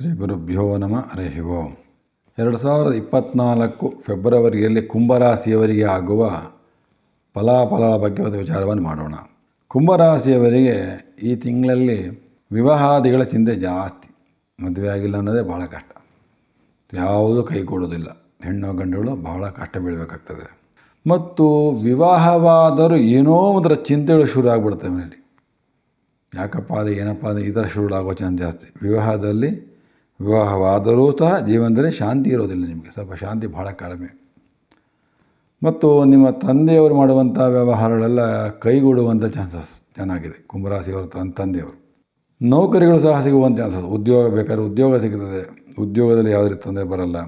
ಗುರುಭ್ಯೋ ನಮ, ಹರಿ ಓಂ ಎರಡು ಸಾವಿರದ ಇಪ್ಪತ್ತ್ನಾಲ್ಕು ಫೆಬ್ರವರಿಯಲ್ಲಿ ಕುಂಭರಾಶಿಯವರಿಗೆ ಆಗುವ ಫಲಾಫಲಗಳ ಬಗ್ಗೆ ಒಂದು ವಿಚಾರವನ್ನು ಮಾಡೋಣ. ಕುಂಭರಾಶಿಯವರಿಗೆ ಈ ತಿಂಗಳಲ್ಲಿ ವಿವಾಹಾದಿಗಳ ಚಿಂತೆ ಜಾಸ್ತಿ. ಮದುವೆ ಆಗಿಲ್ಲ ಅನ್ನೋದೇ ಭಾಳ ಕಷ್ಟ. ಯಾವುದೂ ಕೈ ಕೊಡೋದಿಲ್ಲ. ಹೆಣ್ಣು ಗಂಡುಗಳು ಬಹಳ ಕಷ್ಟ ಬೀಳಬೇಕಾಗ್ತದೆ. ಮತ್ತು ವಿವಾಹವಾದರೂ ಏನೋ ಒಂದರ ಚಿಂತೆಗಳು ಶುರು ಆಗಿಬಿಡುತ್ತೆ ಮನೆಯಲ್ಲಿ. ಯಾಕಪ್ಪ ಅದು ಏನಪ್ಪ ಅದು ಈ ಥರ ಶುರು ಆಗೋ ಚಾನ್ಸ್ ಜಾಸ್ತಿ. ವಿವಾಹದಲ್ಲಿ ವಿವಾಹವಾದರೂ ಸಹ ಜೀವನದಲ್ಲಿ ಶಾಂತಿ ಇರೋದಿಲ್ಲ ನಿಮಗೆ. ಸ್ವಲ್ಪ ಶಾಂತಿ ಭಾಳ ಕಡಿಮೆ. ಮತ್ತು ನಿಮ್ಮ ತಂದೆಯವರು ಮಾಡುವಂಥ ವ್ಯವಹಾರಗಳೆಲ್ಲ ಕೈಗೂಡುವಂಥ ಚಾನ್ಸಸ್ ಚೆನ್ನಾಗಿದೆ. ಕುಂಭರಾಶಿಯವರು ತನ್ನ ತಂದೆಯವರು. ನೌಕರಿಗಳು ಸಹ ಸಿಗುವಂಥ ಚಾನ್ಸಸ್. ಉದ್ಯೋಗ ಬೇಕಾದ್ರೆ ಉದ್ಯೋಗ ಸಿಗ್ತದೆ. ಉದ್ಯೋಗದಲ್ಲಿ ಯಾವುದೇ ತೊಂದರೆ ಬರಲ್ಲ.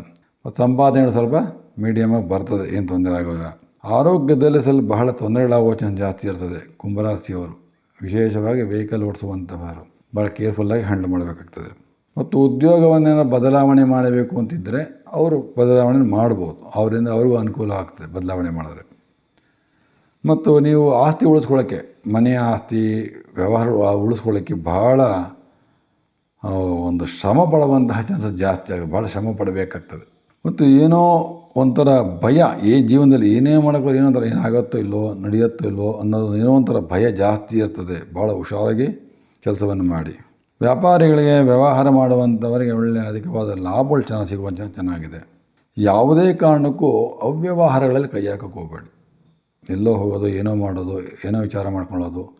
ಮತ್ತು ಸಂಪಾದನೆಗಳು ಸ್ವಲ್ಪ ಮೀಡಿಯಮಾಗಿ ಬರ್ತದೆ. ಏನು ತೊಂದರೆ ಆಗೋಲ್ಲ. ಆರೋಗ್ಯದಲ್ಲಿ ಸ್ವಲ್ಪ ಬಹಳ ತೊಂದರೆಗಳಾಗುವ ಚಾನ್ಸ್ ಜಾಸ್ತಿ ಇರ್ತದೆ ಕುಂಭರಾಶಿಯವರು. ವಿಶೇಷವಾಗಿ ವೆಹಿಕಲ್ ಓಡಿಸುವಂಥವರು. ಭಾಳ ಕೇರ್ಫುಲ್ಲಾಗಿ ಹ್ಯಾಂಡಲ್ ಮಾಡಬೇಕಾಗ್ತದೆ. ಮತ್ತು ಉದ್ಯೋಗವನ್ನೇನೋ ಬದಲಾವಣೆ ಮಾಡಬೇಕು ಅಂತಿದ್ದರೆ ಅವರು ಬದಲಾವಣೆ ಮಾಡ್ಬೋದು. ಅವರಿಂದ ಅವ್ರಿಗೂ ಅನುಕೂಲ ಆಗ್ತದೆ ಬದಲಾವಣೆ ಮಾಡಿದ್ರೆ. ಮತ್ತು ನೀವು ಆಸ್ತಿ ಉಳಿಸ್ಕೊಳ್ಳೋಕ್ಕೆ ಮನೆಯ ಆಸ್ತಿ, ವ್ಯವಹಾರ ಉಳಿಸ್ಕೊಳ್ಳೋಕ್ಕೆ ಭಾಳ ಒಂದು ಶ್ರಮ ಪಡುವಂತಹ ಚಾನ್ಸಸ್ ಜಾಸ್ತಿ ಆಗುತ್ತೆ. ಭಾಳ ಶ್ರಮ ಪಡಬೇಕಾಗ್ತದೆ. ಮತ್ತು ಏನೋ ಒಂಥರ ಭಯ ಏ ಜೀವನದಲ್ಲಿ ಏನೇ ಮಾಡೋಕ್ಕೆ ಏನೋ ಒಂಥರ ಏನಾಗುತ್ತೋ ಇಲ್ಲವೋ ನಡೆಯುತ್ತೋ ಇಲ್ವೋ ಅನ್ನೋದು ಏನೋ ಒಂಥರ ಭಯ ಜಾಸ್ತಿ ಇರ್ತದೆ. ಭಾಳ ಹುಷಾರಾಗಿ ಕೆಲಸವನ್ನು ಮಾಡಿ. ವ್ಯಾಪಾರಿಗಳಿಗೆ ವ್ಯವಹಾರ ಮಾಡುವಂಥವರಿಗೆ ಒಳ್ಳೆಯ ಅಧಿಕವಾದ ಲಾಭಗಳು ಚೆನ್ನಾಗಿ ಸಿಗುವಂಥ ಚೆನ್ನಾಗಿದೆ. ಯಾವುದೇ ಕಾರಣಕ್ಕೂ ಅವ್ಯವಹಾರಗಳಲ್ಲಿ ಕೈ ಹಾಕಕ್ಕೆ ಹೋಗಬೇಡಿ. ಎಲ್ಲೋ ಹೋಗೋದು, ಏನೋ ಮಾಡೋದು, ಏನೋ ವಿಚಾರ ಮಾಡ್ಕೊಳ್ಳೋದು.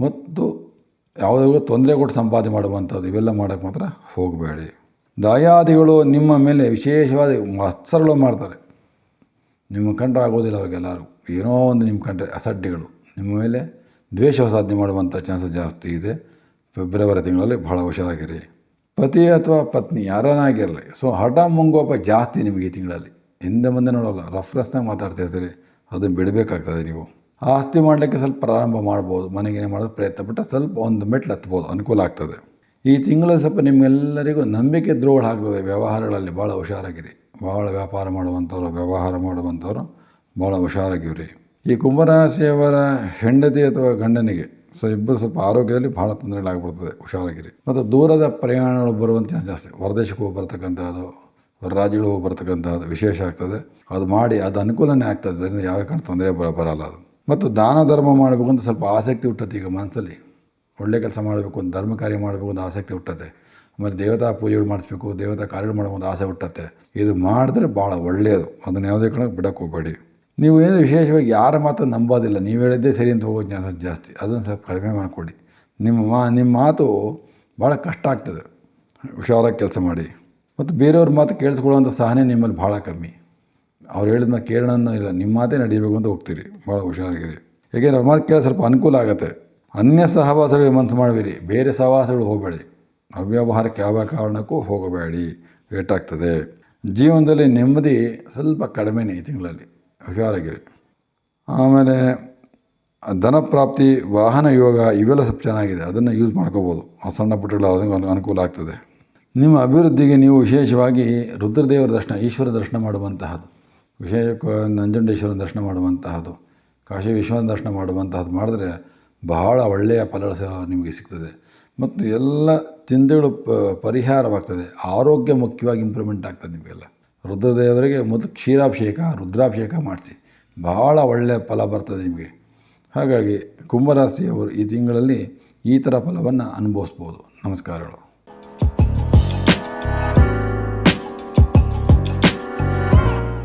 ಮತ್ತು ಯಾವುದೇ ತೊಂದರೆ ಕೊಟ್ಟು ಸಂಪಾದನೆ ಮಾಡುವಂಥದ್ದು, ಇವೆಲ್ಲ ಮಾಡೋಕ್ಕೆ ಮಾತ್ರ ಹೋಗಬೇಡಿ. ದಾಯಾದಿಗಳು ನಿಮ್ಮ ಮೇಲೆ ವಿಶೇಷವಾದ ಮತ್ಸರಗಳು ಮಾಡ್ತಾರೆ. ನಿಮ್ಮ ಕಂಡ್ರೆ ಆಗೋದಿಲ್ಲ ಅವ್ರಿಗೆಲ್ಲರೂ ಏನೋ ಒಂದು ನಿಮ್ಮ ಕಂಡ್ರೆ ಅಸಡ್ಡೆಗಳು. ನಿಮ್ಮ ಮೇಲೆ ದ್ವೇಷ ಸಾಧನೆ ಮಾಡುವಂಥ ಚಾನ್ಸಸ್ ಜಾಸ್ತಿ ಇದೆ. ಫೆಬ್ರವರಿ ತಿಂಗಳಲ್ಲಿ ಭಾಳ ಹುಷಾರಾಗಿರಿ. ಪತಿ ಅಥವಾ ಪತ್ನಿ ಯಾರನ್ನಾಗಿರಲಿ. ಸೊ ಹಠ ಮುಂಗೋಪ ಜಾಸ್ತಿ ನಿಮಗೆ ಈ ತಿಂಗಳಲ್ಲಿ. ಹಿಂದೆ ಮುಂದೆ ನೋಡೋಲ್ಲ ರಫ್ರೆಸ್ನಾಗ ಮಾತಾಡ್ತಿರ್ತೀರಿ ಅದನ್ನು ಬಿಡಬೇಕಾಗ್ತದೆ ನೀವು. ಆಸ್ತಿ ಮಾಡಲಿಕ್ಕೆ ಸ್ವಲ್ಪ ಪ್ರಾರಂಭ ಮಾಡ್ಬೋದು. ಮನೆಗೆ ಮಾಡೋದು ಪ್ರಯತ್ನ ಪಟ್ಟರೆ ಸ್ವಲ್ಪ ಒಂದು ಮೆಟ್ಲು ಹತ್ಬೋದು. ಅನುಕೂಲ ಆಗ್ತದೆ. ಈ ತಿಂಗಳಲ್ಲಿ ಸ್ವಲ್ಪ ನಿಮ್ಮೆಲ್ಲರಿಗೂ ನಂಬಿಕೆ ದ್ರೋಹ ಆಗ್ತದೆ. ವ್ಯವಹಾರಗಳಲ್ಲಿ ಭಾಳ ಹುಷಾರಾಗಿರಿ. ಭಾಳ ವ್ಯಾಪಾರ ಮಾಡುವಂಥವ್ರು, ವ್ಯವಹಾರ ಮಾಡುವಂಥವ್ರು ಭಾಳ ಹುಷಾರಾಗಿರಿ ಈ ಕುಂಭರಾಶಿಯವರ ಹೆಂಡತಿ ಅಥವಾ ಗಂಡನಿಗೆ, ಸೊ ಇಬ್ಬರು ಸ್ವಲ್ಪ ಆರೋಗ್ಯದಲ್ಲಿ ಭಾಳ ತೊಂದರೆಗಳಾಗ್ಬಿಡ್ತದೆ ಹುಷಾರಾಗಿರಿ ಮತ್ತು ದೂರದ ಪ್ರಯಾಣಗಳು ಚಾನ್ಸ್ ಜಾಸ್ತಿ. ಹೊರದೇಶಕ್ಕೆ ಹೋಗಿ ಬರ್ತಕ್ಕಂಥದ್ದು ಹೊರ ರಾಜ್ಯಗಳಿಗೆ ಹೋಗಿ ಬರ್ತಕ್ಕಂಥದ್ದು ವಿಶೇಷ ಆಗ್ತದೆ. ಅದು ಮಾಡಿ ಅದು ಅನುಕೂಲನೇ ಆಗ್ತದೆ, ಅದರಿಂದ ಯಾವ ಕಾರಣ ತೊಂದರೆ ಬರ ಬರಲ್ಲ ಅದು. ಮತ್ತು ದಾನ ಧರ್ಮ ಮಾಡಬೇಕು ಅಂತ ಸ್ವಲ್ಪ ಆಸಕ್ತಿ ಹುಟ್ಟತ್ತೆ ಈಗ ಮನಸ್ಸಲ್ಲಿ. ಒಳ್ಳೆ ಕೆಲಸ ಮಾಡಬೇಕು ಅಂತ, ಧರ್ಮ ಕಾರ್ಯ ಮಾಡಬೇಕು ಅಂತ ಆಸಕ್ತಿ ಹುಟ್ಟತ್ತೆ. ಆಮೇಲೆ ದೇವತಾ ಪೂಜೆಗಳು ಮಾಡಿಸ್ಬೇಕು, ದೇವತಾ ಕಾರ್ಯಗಳು ಮಾಡಬೇಕು ಅಂತ ಆಸೆ ಹುಟ್ಟತ್ತೆ. ಇದು ಮಾಡಿದ್ರೆ ಭಾಳ ಒಳ್ಳೆಯದು. ಅದನ್ನು ಯಾವುದೇ ಕಾರಣಕ್ಕೆ ಬಿಡಕ್ಕೆ ಹೋಗಬೇಡಿ. ನೀವು ಏನು ವಿಶೇಷವಾಗಿ ಯಾರ ಮಾತು ನಂಬೋದಿಲ್ಲ. ನೀವು ಹೇಳಿದ್ದೇ ಸರಿ ಅಂತ ಹೋಗೋ ಚಾನ್ಸಸ್ ಜಾಸ್ತಿ. ಅದನ್ನು ಸ್ವಲ್ಪ ಕಡಿಮೆ ಮಾಡಿಕೊಡಿ. ನಿಮ್ಮ ಮಾ, ನಿಮ್ಮ ಮಾತು ಭಾಳ ಕಷ್ಟ ಆಗ್ತದೆ. ಹುಷಾರಾಗಿ ಕೆಲಸ ಮಾಡಿ. ಮತ್ತು ಬೇರೆಯವ್ರ ಮಾತು ಕೇಳಿಸ್ಕೊಳ್ಳುವಂಥ ಸಹನೆ ನಿಮ್ಮಲ್ಲಿ ಭಾಳ ಕಮ್ಮಿ. ಅವ್ರು ಹೇಳಿದ ಮಾತು ಕೇಳೋಣ ಇಲ್ಲ, ನಿಮ್ಮ ಮಾತೇ ನಡೀಬೇಕು ಅಂತ ಹೋಗ್ತೀರಿ. ಭಾಳ ಹುಷಾರಾಗಿರಿ. ಯಾಕೆಂದರೆ ಅವ್ರ ಮಾತು ಕೇಳಿ ಸ್ವಲ್ಪ ಅನುಕೂಲ ಆಗುತ್ತೆ. ಅನ್ಯ ಸಹವಾಸಗಳಿಗೆ ಮನಸ್ಸು ಮಾಡಬೇಡಿ. ಬೇರೆ ಸಹವಾಸಗಳು ಹೋಗಬೇಡಿ. ಅವ್ಯವಹಾರಕ್ಕೆ ಯಾವ ಕಾರಣಕ್ಕೂ ಹೋಗಬೇಡಿ. ಏಟಾಗ್ತದೆ ಜೀವನದಲ್ಲಿ ನೆಮ್ಮದಿ ಸ್ವಲ್ಪ ಕಡಿಮೆನೇ ಈ ತಿಂಗಳಲ್ಲಿ. ಹುಷಾರಾಗಿರಿ ಆಮೇಲೆ ಧನ ಪ್ರಾಪ್ತಿ ವಾಹನ ಯೋಗ ಇವೆಲ್ಲ ಸ್ವಲ್ಪ ಚೆನ್ನಾಗಿದೆ. ಅದನ್ನು ಯೂಸ್ ಮಾಡ್ಕೋಬೋದು. ಆ ಸಣ್ಣ ಪುಟ್ಟಗಳು ಅದನ್ನು ಅನುಕೂಲ ಆಗ್ತದೆ. ನಿಮ್ಮ ಅಭಿವೃದ್ಧಿಗೆ ನೀವು ವಿಶೇಷವಾಗಿ ರುದ್ರದೇವರ ದರ್ಶನ, ಈಶ್ವರ ದರ್ಶನ ಮಾಡುವಂತಹದ್ದು. ವಿಶೇಷ ನಂಜುಂಡೇಶ್ವರನ ದರ್ಶನ ಮಾಡುವಂತಹದ್ದು. ಕಾಶಿ ವಿಶ್ವನ ದರ್ಶನ ಮಾಡುವಂತಹದ್ದು ಮಾಡಿದ್ರೆ ಬಹಳ ಒಳ್ಳೆಯ ಫಲ ನಿಮಗೆ ಸಿಗ್ತದೆ. ಮತ್ತು ಎಲ್ಲ ಚಿಂತೆಗಳು ಪರಿಹಾರವಾಗ್ತದೆ. ಆರೋಗ್ಯ ಮುಖ್ಯವಾಗಿ ಇಂಪ್ರೂವ್ಮೆಂಟ್ ಆಗ್ತದೆ ನಿಮಗೆಲ್ಲ. ರುದ್ರದೇವರಿಗೆ ಮೊದಲು ಕ್ಷೀರಾಭಿಷೇಕ, ರುದ್ರಾಭಿಷೇಕ ಮಾಡಿಸಿ ಬಹಳ ಒಳ್ಳೆಯ ಫಲ ಬರ್ತದೆ ನಿಮಗೆ. ಹಾಗಾಗಿ ಕುಂಭರಾಶಿಯವರು ಈ ತಿಂಗಳಲ್ಲಿ ಈ ಥರ ಫಲವನ್ನು ಅನುಭವಿಸ್ಬೋದು. ನಮಸ್ಕಾರಗಳು.